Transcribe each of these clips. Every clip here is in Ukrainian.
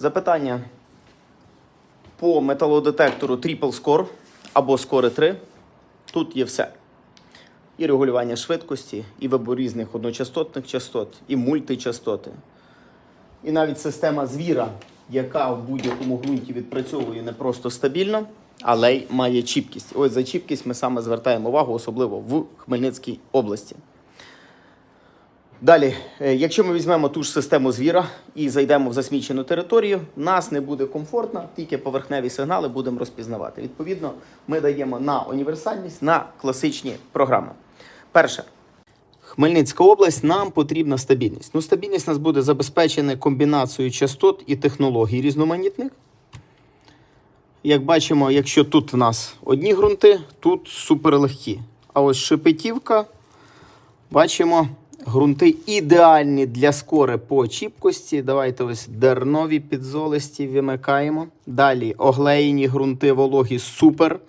Запитання по металодетектору Triple Score або Score 3. Тут є все. І регулювання швидкості, і вибор різних одночастотних частот, і мультичастоти. І навіть система звіра, яка в будь-якому ґрунті відпрацьовує не просто стабільно, але й має чіпкість. Ось за чіпкість ми саме звертаємо увагу, особливо в Хмельницькій області. Далі, е, якщо ми візьмемо ту ж систему звіра і зайдемо в засмічену територію, нас не буде комфортно, тільки поверхневі сигнали будемо розпізнавати. Відповідно, ми даємо на універсальність, на класичні програми. Перше. Хмельницька область нам потрібна стабільність. Ну, стабільність нас буде забезпечена комбінацією частот і технологій різноманітних. Як бачимо, якщо тут в нас одні ґрунти, тут суперлегкі. А ось шепетівка, бачимо, ґрунти ідеальні для скори по чіпкості. Давайте ось дернові підзолисті вимикаємо. Далі оглеєні ґрунти вологі супер.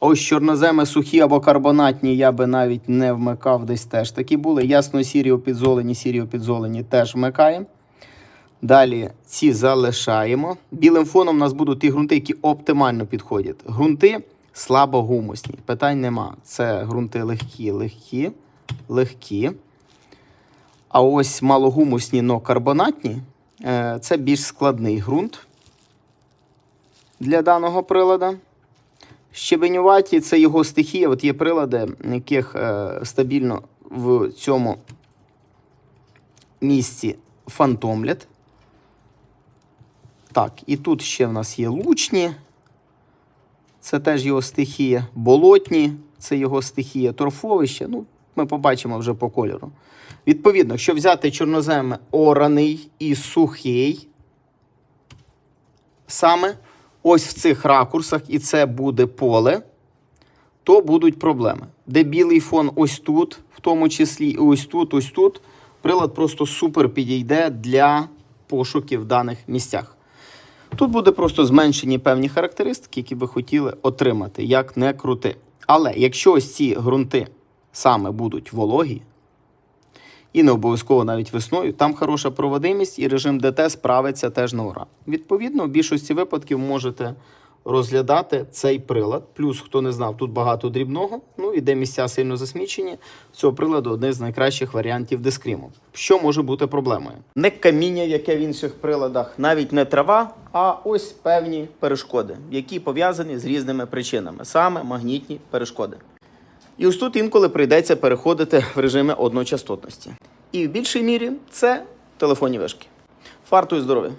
Ось чорноземи сухі або карбонатні я би навіть не вмикав, десь теж такі були. Ясно, сірі опідзолені, сірі опідзолені теж вмикаємо. Далі ці залишаємо. Білим фоном у нас будуть ті ґрунти, які оптимально підходять. Ґрунти слабогумусні. Питань нема. Це ґрунти легкі, легкі, легкі. А ось малогумусні, но карбонатні е, це більш складний ґрунт для даного прилада. Щебенюваті це його стихія. От є прилади, яких е, стабільно в цьому місці фантомлять. Так, і тут ще в нас є лучні. Це теж його стихія. Болотні це його стихія. Торфовище. Ну, ми побачимо вже по кольору. Відповідно, якщо взяти чорнозем ораний і сухий, саме ось в цих ракурсах, і це буде поле, то будуть проблеми. Де білий фон ось тут, в тому числі і ось тут, ось тут, прилад просто супер підійде для пошуків в даних місцях. Тут буде просто зменшені певні характеристики, які ви хотіли отримати, як не крути. Але якщо ось ці ґрунти саме будуть вологі, і не обов'язково навіть весною, там хороша проводимість і режим ДТ справиться теж на ура. Відповідно, в більшості випадків можете розглядати цей прилад. Плюс, хто не знав, тут багато дрібного, ну і де місця сильно засмічені, цього приладу один з найкращих варіантів дискріму. Що може бути проблемою? Не каміння, яке в інших приладах, навіть не трава, а ось певні перешкоди, які пов'язані з різними причинами, саме магнітні перешкоди. І ось тут інколи прийдеться переходити в режими одночастотності. І в більшій мірі це телефонні вишки. Фарту і здоров'я!